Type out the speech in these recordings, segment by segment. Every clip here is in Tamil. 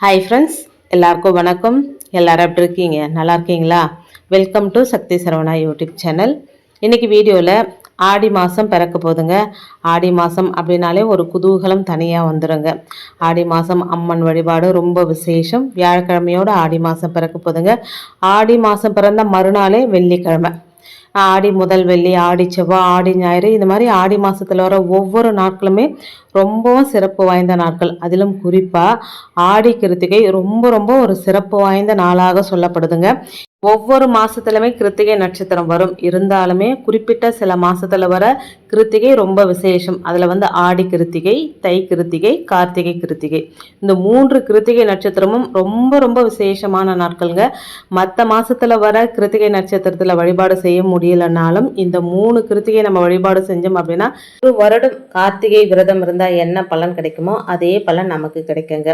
ஹாய் ஃப்ரெண்ட்ஸ் எல்லாருக்கும் வணக்கம். எல்லாரும் எப்படி இருக்கீங்க? நல்லா இருக்கீங்களா? Welcome to Sakthi Saravana YouTube channel இன்றைக்கி வீடியோவில் ஆடி மாதம் பிறக்க போதுங்க ஆடி மாதம் அப்படின்னாலே ஒரு குதூகலம் தனியாக வந்துடுங்க ஆடி மாதம் அம்மன் வழிபாடு ரொம்ப விசேஷம். வியாழக்கிழமையோடு ஆடி மாதம் பிறக்க போதுங்க ஆடி மாதம் பிறந்த மறுநாளே வெள்ளிக்கிழமை. ஆடி முதல் வெள்ளி ஆடி செவ்வாய் ஆடி ஞாயிறு இந்த மாதிரி ஆடி மாதத்தில் வர ஒவ்வொரு நாட்களுமே ரொம்பவும் சிறப்பு வாய்ந்த நாட்கள். அதிலும் குறிப்பாக ஆடி கிருத்திகை ரொம்ப ரொம்ப ஒரு சிறப்பு வாய்ந்த நாளாக சொல்லப்படுதுங்க. ஒவ்வொரு மாசத்துலயுமே கிருத்திகை நட்சத்திரம் வரும். இருந்தாலுமே குறிப்பிட்ட சில மாசத்துல வர கிருத்திகை ரொம்ப விசேஷம். அதுல வந்து ஆடி கிருத்திகை தை கிருத்திகை கார்த்திகை கிருத்திகை. இந்த மூன்று கிருத்திகை நட்சத்திரமும் ரொம்ப ரொம்ப விசேஷமான நாட்கள்ங்க. மற்ற மாசத்துல வர கிருத்திகை நட்சத்திரத்துல வழிபாடு செய்ய முடியலனாலும் இந்த மூணு கிருத்திகை நம்ம வழிபாடு செஞ்சோம் அப்படின்னா ஒரு வருடம் கார்த்திகை விரதம் இருந்து என்ன பலன் கிடைக்குமோ அதே பலன் நமக்கு கிடைக்குங்க.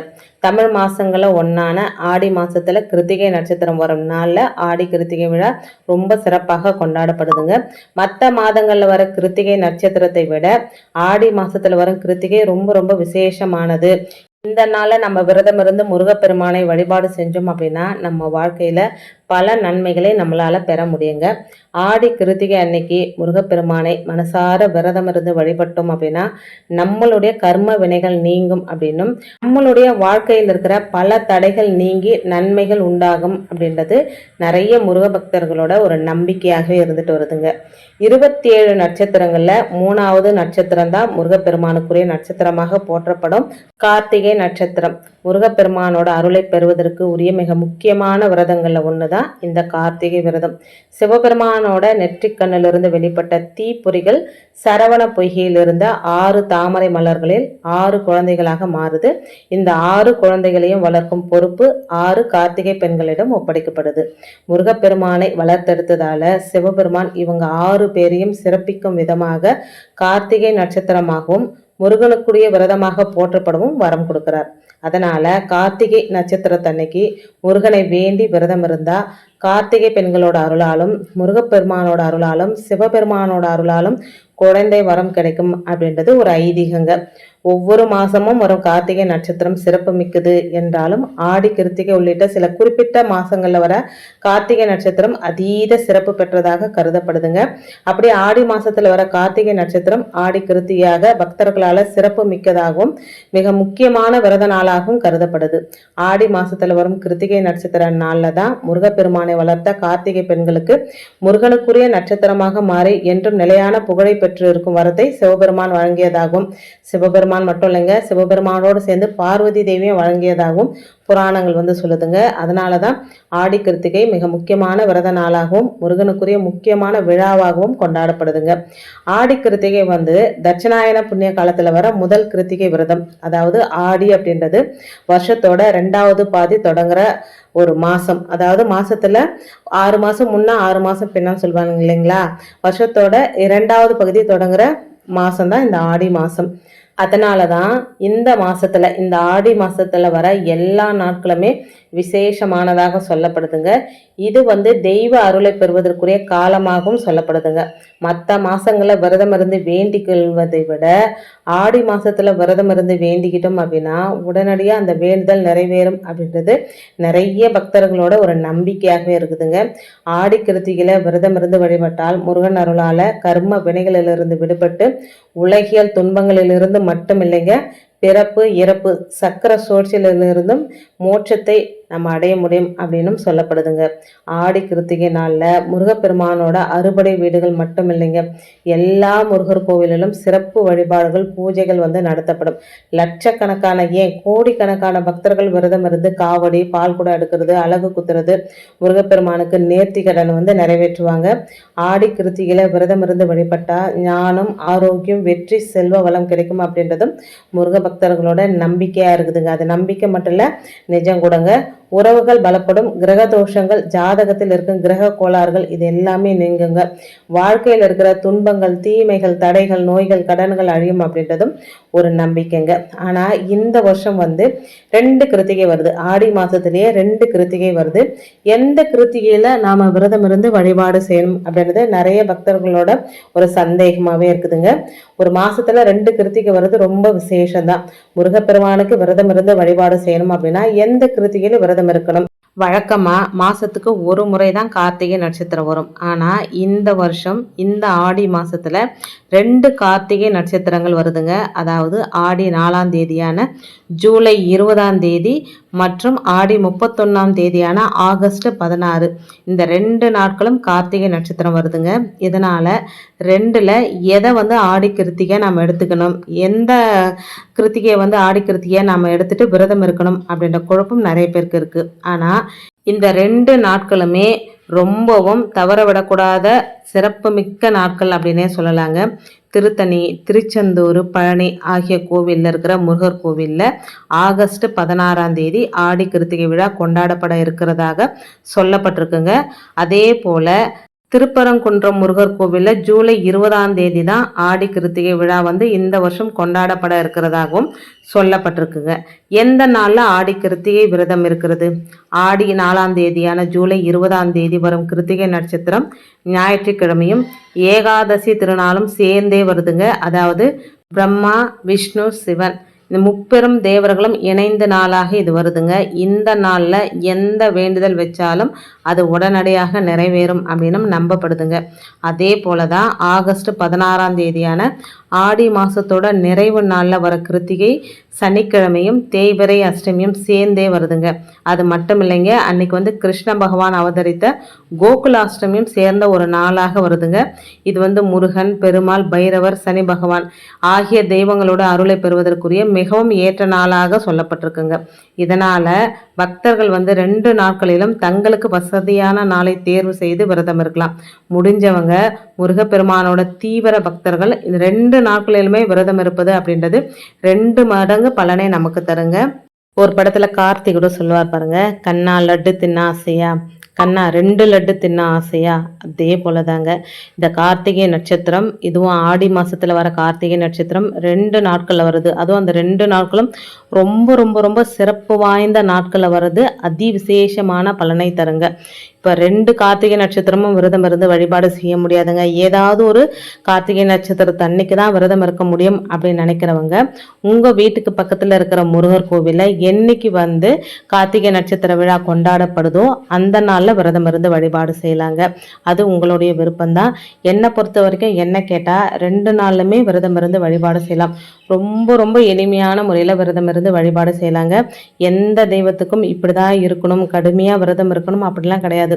தமிழ் மாதங்களில் ஒன்றான ஆடி மாசத்துல கிருத்திகை நட்சத்திரம் வரும் நாளில் ஆடி கிருத்திகை விழா ரொம்ப சிறப்பாக கொண்டாடப்படுதுங்க. மற்ற மாதங்களில் வர கிருத்திகை நட்சத்திரத்தை விட ஆடி மாசத்துல வரும் கிருத்திகை ரொம்ப ரொம்ப விசேஷமானது. இந்த நாளில் நம்ம விரதம் இருந்து முருகப்பெருமானை வழிபாடு செஞ்சோம் அப்படின்னா நம்ம வாழ்க்கையில் பல நன்மைகளை நம்மளால் பெற முடியுங்க. ஆடி கிருத்திகை அன்னைக்கு முருகப்பெருமானை மனசார விரதம் இருந்து வழிபட்டோம் அப்படின்னா நம்மளுடைய கர்ம வினைகள் நீங்கும் அப்படின்னும் நம்மளுடைய வாழ்க்கையில் இருக்கிற பல தடைகள் நீங்கி நன்மைகள் உண்டாகும் அப்படின்றது நிறைய முருக பக்தர்களோட ஒரு நம்பிக்கையாகவே இருந்துட்டு வருதுங்க. இருபத்தி ஏழு நட்சத்திரங்களில் மூணாவது நட்சத்திரம் தான் முருகப்பெருமானுக்குரிய நட்சத்திரமாக போற்றப்படும். கார்த்திகை நட்சத்திரம். முருகப்பெருமானோட அருளை பெறுவதற்கு உரிய மிக முக்கியமான விரதங்களில் ஒன்று தான் இந்த கார்த்திகை விரதம். சிவபெருமானோட நெற்றிக்கண்ணிலிருந்து வெளிப்பட்ட தீப்பொறிகள் சரவண பொய்கையிலிருந்த ஆறு தாமரை மலர்களில் ஆறு குழந்தைகளாக மாறுது. இந்த ஆறு குழந்தைகளையும் வளர்க்கும் பொறுப்பு ஆறு கார்த்திகை பெண்களிடம் ஒப்படைக்கப்படுது. முருகப்பெருமானை வளர்த்தெடுத்ததால சிவபெருமான் இவங்க ஆறு பேரையும் சிறப்பிக்கும் விதமாக கார்த்திகை நட்சத்திரமாகவும் முருகனுக்குரிய விரதமாக போற்றப்படவும் வரம் கொடுக்கிறார். அதனால கார்த்திகை நட்சத்திரத்தன்னைக்கு முருகனை வேண்டி விரதம் இருந்தா கார்த்திகை பெண்களோட அருளாலும் முருகப்பெருமானோட அருளாலும் சிவபெருமானோட அருளாலும் குழந்தை வரம் கிடைக்கும் அப்படின்றது ஒரு ஐதீகங்க. ஒவ்வொரு மாதமும் வரும் கார்த்திகை நட்சத்திரம் சிறப்பு மிக்கது என்றாலும் ஆடி கிருத்திகை உள்ளிட்ட சில குறிப்பிட்ட மாதங்களில் வர கார்த்திகை நட்சத்திரம் அதீத சிறப்பு பெற்றதாக கருதப்படுதுங்க. அப்படி ஆடி மாசத்துல வர கார்த்திகை நட்சத்திரம் ஆடி கிருத்தியாக பக்தர்களால் சிறப்பு மிக்கதாகவும் மிக முக்கியமான விரத நாளாகவும் கருதப்படுது. ஆடி மாசத்துல வரும் கிருத்திகை நட்சத்திர நாளில் தான் முருகப்பெருமானை வளர்த்த கார்த்திகை பெண்களுக்கு முருகனுக்குரிய நட்சத்திரமாக மாறி என்றும் நிலையான புகழை பெற்று இருக்கும் வரத்தை சிவபெருமான் வழங்கியதாகவும் சிவபெருமான் மட்டும் இல்லைங்க. சிவபெருமானோடு சேர்ந்து பார்வதி தேவியும் வழங்கியதாகவும் புராணங்கள் வந்து சொல்லுதுங்க. அதனால தான் ஆடி கிருத்திகை மிக முக்கியமான விரத நாளாகவும் முருகனுக்குரிய முக்கியமான விழாவாகவும் கொண்டாடப்படுதுங்க. ஆடி கிருத்திகை வந்து தட்சிணாயன புண்ணிய காலத்தில் வர முதல் கிருத்திகை விரதம். அதாவது ஆடி அப்படின்றது வருஷத்தோட ரெண்டாவது பாதி தொடங்குற ஒரு மாதம் அதாவது மாதத்தில் ஆறு மாதம் முன்னே ஆறு மாதம் பின்னான்னு சொல்லுவாங்க இல்லைங்களா? வருஷத்தோட இரண்டாவது பகுதி தொடங்குற மாதம் தான் இந்த ஆடி மாதம் அதனால தான் இந்த மாதத்தில் இந்த ஆடி மாதத்தில் வர எல்லா நாட்களுமே விசேஷமானதாக சொல்லப்படுதுங்க. இது வந்து தெய்வ அருளை பெறுவதற்குரிய காலமாகவும் சொல்லப்படுதுங்க. மற்ற மாதங்களில் விரதம் இருந்து வேண்டிக் கொள்வதை விட ஆடி மாதத்தில் விரதம் இருந்து வேண்டிக்கிட்டோம் அப்படின்னா உடனடியாக அந்த வேண்டுதல் நிறைவேறும் அப்படின்றது நிறைய பக்தர்களோட ஒரு நம்பிக்கையாகவே இருக்குதுங்க. ஆடி கிருத்திகளை விரதம் இருந்து வழிபட்டால் முருகன் அருளால் கர்ம வினைகளிலிருந்து விடுபட்டு உலகியல் துன்பங்களிலிருந்து மட்டும் இல்லைங்க பிறப்பு இறப்பு சக்கர சூழ்ச்சியிலிருந்தும் மோட்சத்தை நம்ம அடைய முடியும் அப்படின்னும் சொல்லப்படுதுங்க. ஆடி கிருத்திகை நாளில் முருகப்பெருமானோட அறுபடை வீடுகள் மட்டும் இல்லைங்க. எல்லா முருகர் கோவிலிலும் சிறப்பு வழிபாடுகள் பூஜைகள் வந்து நடத்தப்படும். லட்சக்கணக்கான ஏன் கோடிக்கணக்கான பக்தர்கள் விரதம் இருந்து காவடி பால் குடம் எடுக்கிறது அழகு குத்துறது முருகப்பெருமானுக்கு நேர்த்தி கடன் வந்து நிறைவேற்றுவாங்க. ஆடி கிருத்திகையில விரதம் இருந்து வழிபட்டா ஞானம் ஆரோக்கியம் வெற்றி செல்வ வளம் கிடைக்கும் அப்படின்றதும் முருக பக்தர்களோட நம்பிக்கையாக இருக்குதுங்க. அது நம்பிக்கை மட்டும் இல்லை நிஜம் கூடங்க. உறவுகள் பலப்படும் கிரக தோஷங்கள் ஜாதகத்தில் இருக்கும் கிரக கோளாறுகள் இது எல்லாமே நீங்குங்க. வாழ்க்கையில் இருக்கிற துன்பங்கள் தீமைகள் தடைகள் நோய்கள் கடன்கள் அழியும் அப்படின்றதும் ஒரு நம்பிக்கைங்க. ஆனால் இந்த வருஷம் வந்து ரெண்டு கிருத்திகை வருது. ஆடி மாசத்திலேயே ரெண்டு கிருத்திகை வருது. எந்த கிருத்திகையில நாம விரதம் இருந்து வழிபாடு செய்யணும் அப்படின்றது நிறைய பக்தர்களோட ஒரு சந்தேகமாகவே இருக்குதுங்க. ஒரு மாசத்துல ரெண்டு கிருத்திகை வருது ரொம்ப விசேஷம்தான். முருகப்பெருமானுக்கு விரதம் இருந்து வழிபாடு செய்யணும் அப்படின்னா எந்த கிருத்திகையில் விரதம் இருக்கணும். வழக்கமாக மாதத்துக்கு ஒரு முறை தான் கார்த்திகை நட்சத்திரம் வரும். ஆனால் இந்த வருஷம் இந்த ஆடி மாதத்தில் ரெண்டு கார்த்திகை நட்சத்திரங்கள் வருதுங்க. அதாவது ஆடி நாலாம் தேதியான ஜூலை இருபதாம் தேதி மற்றும் ஆடி முப்பத்தொன்னாம் தேதியான ஆகஸ்ட் பதினாறு. இந்த ரெண்டு நாட்களும் கார்த்திகை நட்சத்திரம் வருதுங்க. இதனால் ரெண்டில் எதை வந்து ஆடி கிருத்திகை நம்ம எடுத்துக்கணும்? எந்த கிருத்திகையை வந்து ஆடி கிருத்திகையை நம்ம எடுத்துகிட்டு விரதம் இருக்கணும்? அப்படின்ற குழப்பம் நிறைய பேருக்கு இருக்குது ஆனால் இந்த ரெண்டு நாட்களுமே ரொம்பவும் தவற விடக்கூடாத சிறப்புமிக்க நாட்கள் அப்படின்னே சொல்லலாங்க. திருத்தணி திருச்செந்தூர் பழனி ஆகிய கோவிலில் இருக்கிற முருகர் கோவிலில் ஆகஸ்ட் பதினாறாம் தேதி ஆடி கிருத்திகை விழா கொண்டாடப்பட இருக்கிறதாக சொல்லப்பட்டிருக்குங்க. அதே போல் திருப்பரங்குன்றம் முருகர் கோவிலில் ஜூலை இருபதாம் தேதி தான் ஆடி கிருத்திகை விழா வந்து இந்த வருஷம் கொண்டாடப்பட இருக்கிறதாகவும் சொல்லப்பட்டிருக்குங்க. எந்த நாளில் ஆடி கிருத்திகை விரதம் இருக்கிறது? ஆடி நாலாம் தேதியான ஜூலை இருபதாம் தேதி வரும் கிருத்திகை நட்சத்திரம் ஞாயிற்றுக்கிழமையும் ஏகாதசி திருநாளும் சேர்ந்தே வருதுங்க. அதாவது பிரம்மா விஷ்ணு சிவன். இந்த முப்பெரும் தேவர்களும் இணைந்த நாளாக இது வருதுங்க. இந்த நாளில் எந்த வேண்டுதல் வச்சாலும் அது உடனடியாக நிறைவேறும் அப்படின்னு நம்பப்படுதுங்க. அதே போல தான் ஆகஸ்ட் பதினாறாம் தேதியான ஆடி மாதத்தோட நிறைவு நாளில் வர கிருத்திகை சனிக்கிழமையும் தேய்பிரை அஷ்டமியும் சேர்ந்தே வருதுங்க. அது மட்டும் இல்லைங்க அன்னைக்கு வந்து கிருஷ்ண பகவான் அவதரித்த கோகுலாஷ்டமியும் சேர்ந்த ஒரு நாளாக வருதுங்க. இது வந்து முருகன் பெருமாள் பைரவர் சனி பகவான் ஆகிய தெய்வங்களோட அருளை பெறுவதற்குரிய மிகவும் ஏற்ற நாளாக சொல்லப்பட்டிருக்குங்க. இதனால் பக்தர்கள் வந்து ரெண்டு நாட்களிலும் தங்களுக்கு வசதியான நாளை தேர்வு செய்து விரதம் இருக்கலாம். முடிஞ்சவங்க முருகப்பெருமானோட தீவிர பக்தர்கள் இந்த ரெண்டு நாட்களிலுமே விரதம் இருப்பது அப்படின்றது ரெண்டு மடங்கு பலனை நமக்கு தருங்க. ஒரு படத்தில் கார்த்தி கூட சொல்லுவார் பாருங்க கண்ணா லட்டு தின்ன ஆசையா கண்ணா ரெண்டு லட்டு தின்ன ஆசையா? அதே போல தாங்க இந்த கார்த்திகை நட்சத்திரம் இதுவும் ஆடி மாதத்தில் வர கார்த்திகை நட்சத்திரம் ரெண்டு நாட்களில் வருது. அதுவும் அந்த ரெண்டு நாட்களும் ரொம்ப ரொம்ப ரொம்ப சிறப்பு வாய்ந்த நாட்களில் வருது. அதி விசேஷமான பலனை தருங்க. இப்போ ரெண்டு கார்த்திகை நட்சத்திரமும் விரதம் இருந்து வழிபாடு செய்ய முடியாதுங்க. ஏதாவது ஒரு கார்த்திகை நட்சத்திரத்து அன்னைக்கு தான் விரதம் இருக்க முடியும் அப்படின்னு நினைக்கிறவங்க உங்கள் வீட்டுக்கு பக்கத்தில் இருக்கிற முருகர் கோவிலில் என்னைக்கு வந்து கார்த்திகை நட்சத்திர விழா கொண்டாடப்படுதோ அந்த நாளில் விரதம் இருந்து வழிபாடு செய்யலாங்க. அது உங்களுடைய விருப்பம்தான். என்னை பொறுத்த வரைக்கும் என்ன கேட்டால் ரெண்டு நாளுமே விரதம் இருந்து வழிபாடு செய்யலாம். ரொம்ப ரொம்ப எளிமையான முறையில் விரதம் இருந்து வழிபாடு செய்யலாங்க. எந்த தெய்வத்துக்கும் இப்படி தான் இருக்கணும் கடுமையாக விரதம் இருக்கணும் அப்படிலாம் கிடையாது.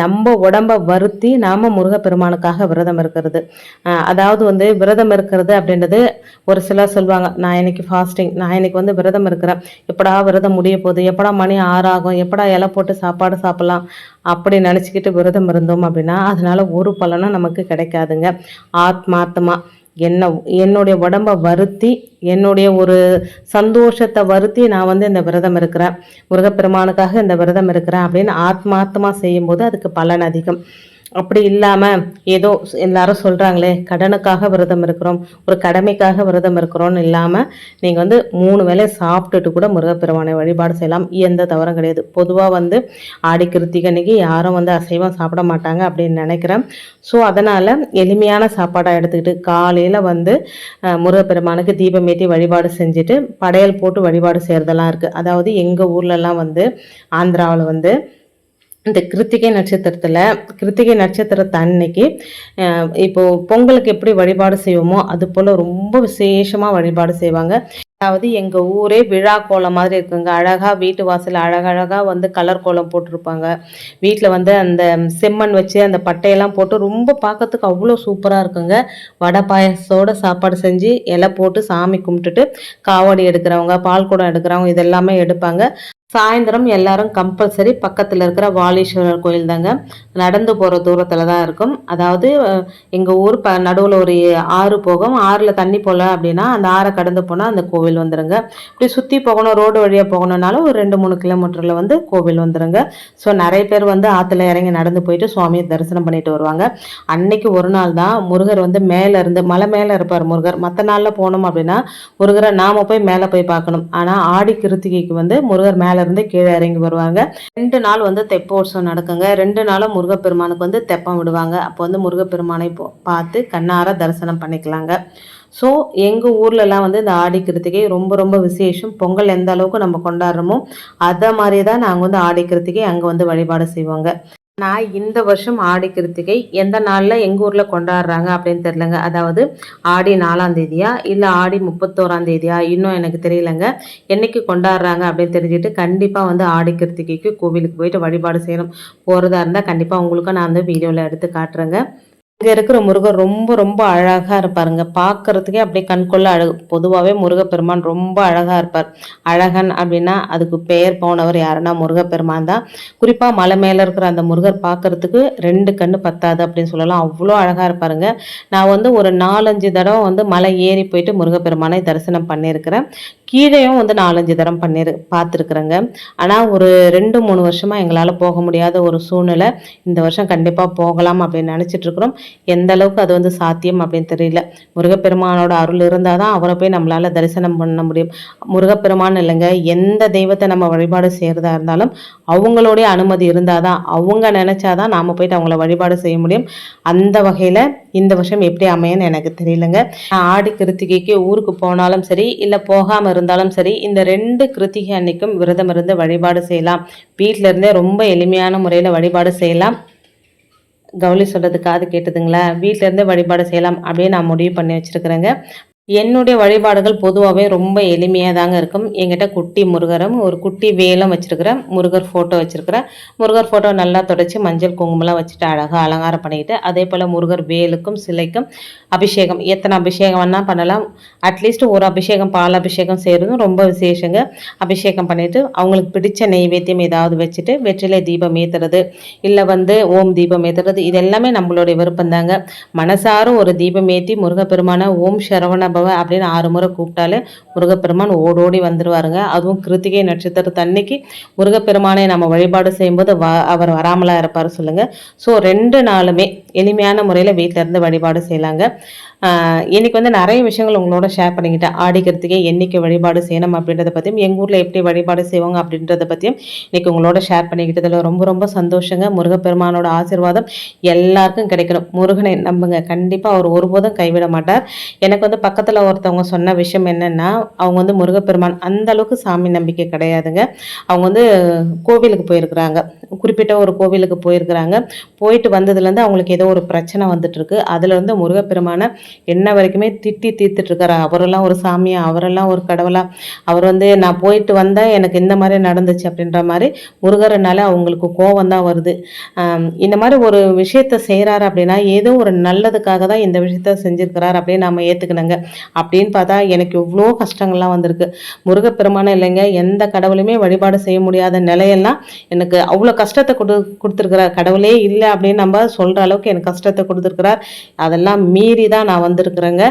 நம்ம உடம்ப வருத்தி நாம் முருகப்பெருமானுக்காக விரதம் இருக்கிறது. அதாவது வந்து விரதம் இருக்கிறது அப்படின்றது ஒரு சிலர் சொல்லுவாங்க நான் இன்னைக்கு ஃபாஸ்டிங் நான் இன்னைக்கு வந்து விரதம் இருக்கிறேன். எப்படா விரதம் முடிய போகுது? எப்படா மணி ஆறாகும்? எப்படா இலை போட்டு சாப்பாடு சாப்பிடலாம்? அப்படி நினச்சிக்கிட்டு விரதம் இருந்தோம் அப்படின்னா அதனால ஒரு பலனும் நமக்கு கிடைக்காதுங்க. ஆத்மார்த்தமாக என்ன என்னுடைய உடம்ப வருத்தி என்னுடைய ஒரு சந்தோஷத்தை வருத்தி நான் வந்து இந்த விரதம் இருக்கிறேன். முருகப்பெருமானுக்காக இந்த விரதம் இருக்கிறேன் அப்படின்னு ஆத்மார்த்தமாக செய்யும்போது அதுக்கு பலன் அதிகம். அப்படி இல்லாமல் ஏதோ எல்லாரும் சொல்கிறாங்களே கடனுக்காக விரதம் இருக்கிறோம் ஒரு கடமைக்காக விரதம் இருக்கிறோம்னு இல்லாமல் நீங்கள் வந்து மூணு வேளை சாப்பிட்டுட்டு கூட முருகப்பெருமானை வழிபாடு செய்யலாம். எந்த தவறும் கிடையாது. பொதுவாக வந்து ஆடி கிருத்திகனைக்கு யாரும் வந்து அசைவம் சாப்பிட மாட்டாங்க அப்படின்னு நினைக்கிறேன். ஸோ அதனால் எளிமையான சாப்பாடாக எடுத்துக்கிட்டு காலையில் வந்து முருகப்பெருமானுக்கு தீபம் ஏற்றி வழிபாடு செஞ்சுட்டு படையல் போட்டு வழிபாடு செய்கிறதெல்லாம் இருக்குது அதாவது எங்கள் ஊர்லலாம் வந்து ஆந்திராவில் வந்து இந்த கிருத்திகை நட்சத்திரத்தில் கிருத்திகை நட்சத்திரத்தை அன்னைக்கு இப்போது பொங்கலுக்கு எப்படி வழிபாடு செய்வோமோ அது போல் ரொம்ப விசேஷமாக வழிபாடு செய்வாங்க. அதாவது எங்கள் ஊரே விழா கோலம் மாதிரி இருக்குங்க. அழகாக வீட்டு வாசல் அழகழகாக வந்து கலர் கோலம் போட்டிருப்பாங்க. வீட்டில் வந்து அந்த செம்மண் வச்சு அந்த பட்டையெல்லாம் போட்டு ரொம்ப பார்க்கறதுக்கு அவ்வளோ சூப்பராக இருக்குங்க. வடை பாயசத்தோட சாப்பாடு செஞ்சு இலை போட்டு சாமி கும்பிட்டுட்டு காவடி எடுக்கிறவங்க பால் குடம் எடுக்கிறவங்க இதெல்லாமே எடுப்பாங்க. சாயந்தரம் எல்லாரும் கம்பல்சரி பக்கத்தில் இருக்கிற வாலீஸ்வரர் கோயில் தாங்க. நடந்து போகிற தூரத்தில் தான் இருக்கும். அதாவது எங்கள் ஊர் ப நடுவில் ஒரு ஆறு போகும். ஆறில் தண்ணி போகல அப்படின்னா அந்த ஆறை கடந்து போனால் அந்த கோவில் வந்துடுங்க இப்படி சுற்றி போகணும் ரோடு வழியாக போகணுன்னாலும் ஒரு ரெண்டு மூணு கிலோமீட்டரில் வந்து கோவில் வந்துடுங்க ஸோ நிறைய பேர் வந்து ஆற்றுல இறங்கி நடந்து போயிட்டு சுவாமியை தரிசனம் பண்ணிட்டு வருவாங்க. அன்னைக்கு ஒரு நாள் தான் முருகர் வந்து மேலே இருந்து மலை மேலே இருப்பார் முருகர். மற்ற நாளில் போனோம் அப்படின்னா முருகரை நாம் போய் மேலே போய் பார்க்கணும். ஆனால் ஆடி கிருத்திகைக்கு வந்து முருகர் மேலே இருந்து கீழே இறங்கி வருவாங்க. ரெண்டு நாள் வந்து தெப்போற்சவம் நடக்குங்க. ரெண்டு நாளும் முருகப்பெருமானுக்கு வந்து தெப்பம் விடுவாங்க. அப்போ வந்து முருகப்பெருமானை பார்த்து கண்ணார தரிசனம் பண்ணிக்கலாங்க. ஸோ எங்கள் ஊர்லலாம் வந்து இந்த ஆடி கிருத்திகை ரொம்ப ரொம்ப விசேஷம். பொங்கல் எந்த அளவுக்கு நம்ம கொண்டாடுறோமோ அதை மாதிரி தான் நாங்கள் வந்து ஆடி கிருத்திகை அங்கே வந்து வழிபாடு செய்வோங்க. நான் இந்த வருஷம் ஆடி கிருத்திகை எந்த நாளில் எங்கள் ஊரில் கொண்டாடுறாங்க அப்படின்னு தெரிலங்க அதாவது ஆடி நாலாம் தேதியா இல்லை ஆடி முப்பத்தோராம் தேதியா? இன்னும் எனக்கு தெரியலங்க. என்னைக்கு கொண்டாடுறாங்க அப்படின்னு தெரிஞ்சுட்டு கண்டிப்பாக வந்து ஆடி கிருத்திகைக்கு கோவிலுக்கு போயிட்டு வழிபாடு செய்யணும். போகிறதா இருந்தால் கண்டிப்பாக உங்களுக்கும் நான் வந்து வீடியோவில் எடுத்து காட்டுறேங்க. இங்கே இருக்கிற முருகர் ரொம்ப ரொம்ப அழகாக இருப்பாருங்க. பார்க்கறதுக்கே அப்படியே கண்கொள்ள அழகு. பொதுவாகவே முருகப்பெருமான் ரொம்ப அழகாக இருப்பார். அழகன் அப்படின்னா அதுக்கு பெயர் போனவர் யாருன்னா முருகப்பெருமான் தான். குறிப்பாக மலை மேலே இருக்கிற அந்த முருகர் பார்க்கறதுக்கு ரெண்டு கண்ணு பத்தாது அப்படின்னு சொல்லலாம். அவ்வளோ அழகாக இருப்பாருங்க. நான் வந்து ஒரு நாலஞ்சு தடவை வந்து மலை ஏறி போயிட்டு முருகப்பெருமானை தரிசனம் பண்ணியிருக்கிறேன். கீழேயும் வந்து நாலஞ்சு தரம் பண்ணிரு பார்த்துருக்குறேங்க. ஆனால் ஒரு ரெண்டு மூணு வருஷமாக எங்களால் போக முடியாத ஒரு சூழ்நிலை. இந்த வருஷம் கண்டிப்பாக போகலாம் அப்படின்னு நினச்சிட்ருக்குறோம் எந்த அளவுக்கு அது வந்து சாத்தியம் அப்படின்னு தெரியல. முருகப்பெருமானோட அருள் இருந்தால் தான் அவரை போய் நம்மளால் தரிசனம் பண்ண முடியும். முருகப்பெருமான் இல்லைங்க எந்த தெய்வத்தை நம்ம வழிபாடு செய்கிறதா இருந்தாலும் அவங்களுடைய அனுமதி இருந்தால் தான் அவங்க நினச்சாதான் நாம் போயிட்டு அவங்கள வழிபாடு செய்ய முடியும். அந்த வகையில் இந்த வருஷம் எப்படி அமையன்னு எனக்கு தெரியலங்க. ஆடி கிருத்திகைக்கு ஊருக்கு போனாலும் சரி இல்லை போகாமல் இருந்தாலும் சரி இந்த ரெண்டு கிருத்திகை அன்னைக்கும் விரதம் இருந்து வழிபாடு செய்யலாம். வீட்டில இருந்தே ரொம்ப எளிமையான முறையில் வழிபாடு செய்யலாம். கௌலி சொல்கிறது காது கேட்டுதுங்களா? வீட்டிலேருந்தே வழிபாடு செய்யலாம் அப்படின்னு நான் முடிவு பண்ணி வச்சுருக்கிறேங்க. என்னுடைய வழிபாடுகள் பொதுவாகவே ரொம்ப எளிமையாக தாங்க இருக்கும். எங்கிட்ட குட்டி முருகரும் ஒரு குட்டி வேலும் வச்சுருக்கிறேன் முருகர் ஃபோட்டோ வச்சுருக்கிறேன் முருகர் ஃபோட்டோ நல்லா தொடச்சி மஞ்சள் குங்குமலாம் வச்சுட்டு அழகாக அலங்காரம் பண்ணிக்கிட்டு அதே போல் முருகர் வேலுக்கும் சிலைக்கும் அபிஷேகம் எத்தனை அபிஷேகம் வேணால் பண்ணலாம். அட்லீஸ்ட் ஒரு அபிஷேகம் பால் அபிஷேகம் செய்கிறதும் ரொம்ப விசேஷங்க. அபிஷேகம் பண்ணிவிட்டு அவங்களுக்கு பிடிச்ச நெய்வேத்தியம் ஏதாவது வச்சுட்டு வெற்றிலை தீபம் ஏற்றுறது இல்லை வந்து ஓம் தீபம் ஏற்றுறது இது எல்லாமே நம்மளுடைய விருப்பம் தாங்க மனசாரும் ஒரு தீபம் ஏற்றி முருகப்பெருமான ஓம் சரவண பவ அப்படின்னு ஆறு முறை கூப்பிட்டாலே முருகப்பெருமான் ஓடோடி வந்துடுவாருங்க அதுவும் கிருத்திகை நட்சத்திரத்தன்னைக்கு முருகப்பெருமானை நம்ம வழிபாடு செய்யும்போது வ அவர் வராமலாக இருப்பார் சொல்லுங்கள் ஸோ ரெண்டு நாளுமே எளிமையான முறையில் வீட்டிலேருந்து வழிபாடு செய்யலாங்க. இன்றைக்கி வந்து நிறைய விஷயங்கள் உங்களோட ஷேர் பண்ணிக்கிட்டேன். ஆடிக்கிறதுக்கே என்றைக்கு வழிபாடு செய்யணும் அப்படின்றத பற்றியும் எங்கள் ஊரில் எப்படி வழிபாடு செய்வாங்க அப்படின்றத பற்றியும் இன்றைக்கி உங்களோட ஷேர் பண்ணிக்கிட்டதில் ரொம்ப ரொம்ப சந்தோஷங்க. முருகப்பெருமானோட ஆசிர்வாதம் எல்லாருக்கும் கிடைக்கணும். முருகனை நம்புங்க. கண்டிப்பாக அவர் ஒருபோதும் கைவிட மாட்டார். எனக்கு வந்து பக்கத்தில் ஒருத்தவங்க சொன்ன விஷயம் என்னென்னா அவங்க வந்து முருகப்பெருமான் அந்த அளவுக்கு சாமி நம்பிக்கை கிடையாதுங்க. அவங்க வந்து கோவிலுக்கு போயிருக்கிறாங்க. குறிப்பிட்ட ஒரு கோவிலுக்கு போயிருக்கிறாங்க. போயிட்டு வந்ததுலேருந்து அவங்களுக்கு ஏதோ ஒரு பிரச்சனை வந்துட்டுருக்கு. அதுலேருந்து முருகப்பெருமானை என்ன வரைக்குமே திட்டி தீர்த்துட்ருக்காரு அவரெல்லாம் ஒரு சாமியாக அவரெல்லாம் ஒரு கடவுளாக அவர் வந்து நான் போயிட்டு வந்தேன் எனக்கு இந்த மாதிரி நடந்துச்சு அப்படின்ற மாதிரி முருகரனால அவங்களுக்கு கோவம் தான் வருது. இந்த மாதிரி ஒரு விஷயத்த செய்கிறாரு அப்படின்னா ஏதோ ஒரு நல்லதுக்காக தான் இந்த விஷயத்த செஞ்சுருக்கிறார் அப்படின்னு நம்ம ஏற்றுக்கணுங்க அப்படின்னு பார்த்தா எனக்கு இவ்வளோ கஷ்டங்கள்லாம் வந்திருக்கு. முருகப்பெருமானம் இல்லைங்க எந்த கடவுளையுமே வழிபாடு செய்ய முடியாத நிலையெல்லாம் எனக்கு அவ்வளோ கஷ்டத்தை கொடு கொடுத்துருக்குறார். கடவுளே இல்லை அப்படின்னு நம்ம சொல்கிற அளவுக்கு எனக்கு கஷ்டத்தை கொடுத்துருக்குறார். அதெல்லாம் மீறி தான் நான் வந்திருக்கிறேங்க.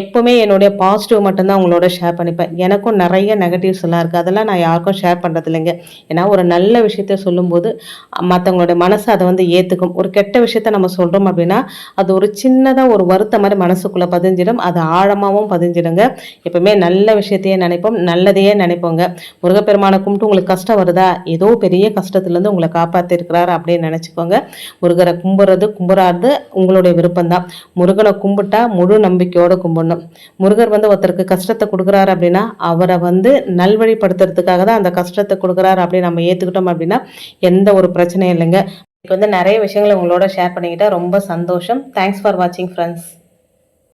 எப்போவுமே என்னுடைய பாசிட்டிவ் மட்டும்தான் உங்களோட ஷேர் பண்ணிப்பேன். எனக்கும் நிறைய நெகட்டிவ்ஸ் எல்லாம் இருக்குது அதெல்லாம் நான் யாருக்கும் ஷேர் பண்ணுறது இல்லைங்க. ஏன்னா ஒரு நல்ல விஷயத்த சொல்லும்போது மற்றவங்களுடைய மனசு அதை வந்து ஏற்றுக்கும் ஒரு கெட்ட விஷயத்த நம்ம சொல்கிறோம் அப்படின்னா அது ஒரு சின்னதாக ஒரு வருத்த மாதிரி மனசுக்குள்ளே பதிஞ்சிடும். அது ஆழமாக ஆழமாகவும் பதிஞ்சிடுங்க. எப்பவுமே நல்ல விஷயத்தையே நினைப்போம் நல்லதையே நினைப்போங்க. முருகப்பெருமானை கும்பிட்டு உங்களுக்கு கஷ்டம் வருதா? ஏதோ பெரிய கஷ்டத்துலேருந்து உங்களை காப்பாற்றிருக்கிறாரு அப்படின்னு நினச்சிக்கோங்க. முருகரை கும்புறது கும்புறாது உங்களுடைய விருப்பம் தான் முருகனை கும்பிட்டா முழு நம்பிக்கையோடு கும்பிடணும். முருகர் வந்து ஒருத்தருக்கு கஷ்டத்தை கொடுக்குறாரு அப்படின்னா அவரை வந்து நல்வழிப்படுத்துறதுக்காக தான் அந்த கஷ்டத்தை கொடுக்குறாரு அப்படின்னு நம்ம ஏற்றுக்கிட்டோம் அப்படின்னா எந்த ஒரு பிரச்சனையும் இல்லைங்க. இப்போ வந்து நிறைய விஷயங்களை உங்களோட ஷேர் பண்ணிக்கிட்டால் ரொம்ப சந்தோஷம். தேங்க்ஸ் ஃபார் வாட்சிங் ஃப்ரெண்ட்ஸ்